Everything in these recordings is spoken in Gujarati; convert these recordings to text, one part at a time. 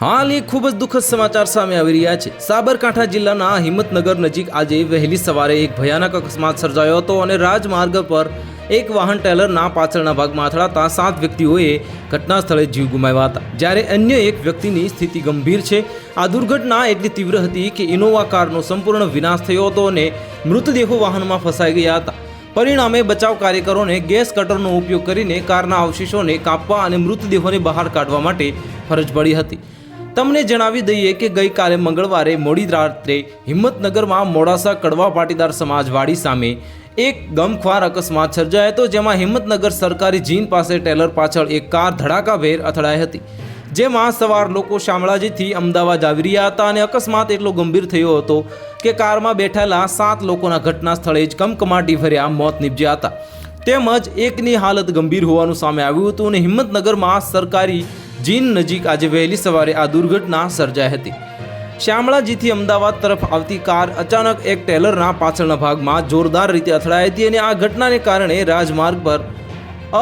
હાલ એક ખૂબ જ દુઃખદ સમાચાર સામે આવી રહ્યા છે. સાબરકાંઠા જિલ્લાના હિંમતનગર નજીક આજે વહેલી સવારે એક ભયાનક અકસ્માત સર્જાયો હતો અને રાજમાર્ગ પર એક વાહન ટેલરના પાછળના ભાગમાં અથડાતા સાત વ્યક્તિઓએ ઘટના સ્થળે જીવ ગુમાવ્યા હતા. જ્યારે અન્ય એક વ્યક્તિની સ્થિતિ ગંભીર છે, આ દુર્ઘટના એટલી તીવ્ર હતી કે ઇનોવા કારનો સંપૂર્ણ વિનાશ થયો હતો અને મૃતદેહો વાહનમાં ફસાઈ ગયા હતા. પરિણામે બચાવ કાર્યકરોને ગેસ કટરનો ઉપયોગ કરીને કારના અવશેષોને કાપવા અને મૃતદેહોને બહાર કાઢવા માટે ફરજ પડી હતી. તમને જણાવી દઈએ કે ગઈકાલે મંગળવારે મોડી રાત્રે હિંમતનગરમાં મોડાસા કડવા પાટીદાર સમાજવાડી સામે એક ગમખ્વાર અકસ્માત સર્જાયો હતો, જેમાં હિંમતનગર સરકારી જીન પાસે ટેલર પાછળ એક કાર ધડાકાભેર અથડાઈ હતી, જેમાં સવાર લોકો શામળાજીથી અમદાવાદ આવી રહ્યા હતા અને અકસ્માત એટલો ગંભીર થયો હતો કે કારમાં બેઠેલા સાત લોકોના ઘટના સ્થળે જ કમકમાટી ભર્યા મોત નીપજ્યા હતા. તેમજ એકની હાલત ગંભીર હોવાનું સામે આવ્યું હતું અને હિંમતનગરમાં સરકારી જીન નજીક આજે વહેલી સવારે આ દુર્ઘટના સર્જાઈ હતી. શામળાજીથી અમદાવાદ તરફ આવતી કાર અચાનક એક ટેલરના પાછળના ભાગમાં જોરદાર રીતે અથડાઈ હતી અને આ ઘટનાને કારણે રાજમાર્ગ પર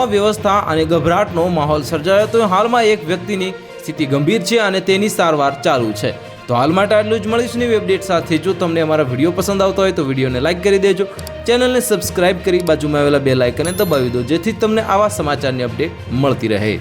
અવ્યવસ્થા અને ગભરાટનો માહોલ સર્જાયો હતો. હાલમાં એક વ્યક્તિની સ્થિતિ ગંભીર છે અને તેની સારવાર ચાલુ છે. તો હાલ માટે આટલું જ મળીશું નવી અપડેટ સાથે. જો તમને અમારા વીડિયો પસંદ આવતો હોય તો વિડીયોને લાઇક કરી દેજો. ચેનલને સબસ્ક્રાઇબ કરી બાજુમાં આવેલા બે લાઇકને દબાવી દો, જેથી તમને આવા સમાચારની અપડેટ મળતી રહે.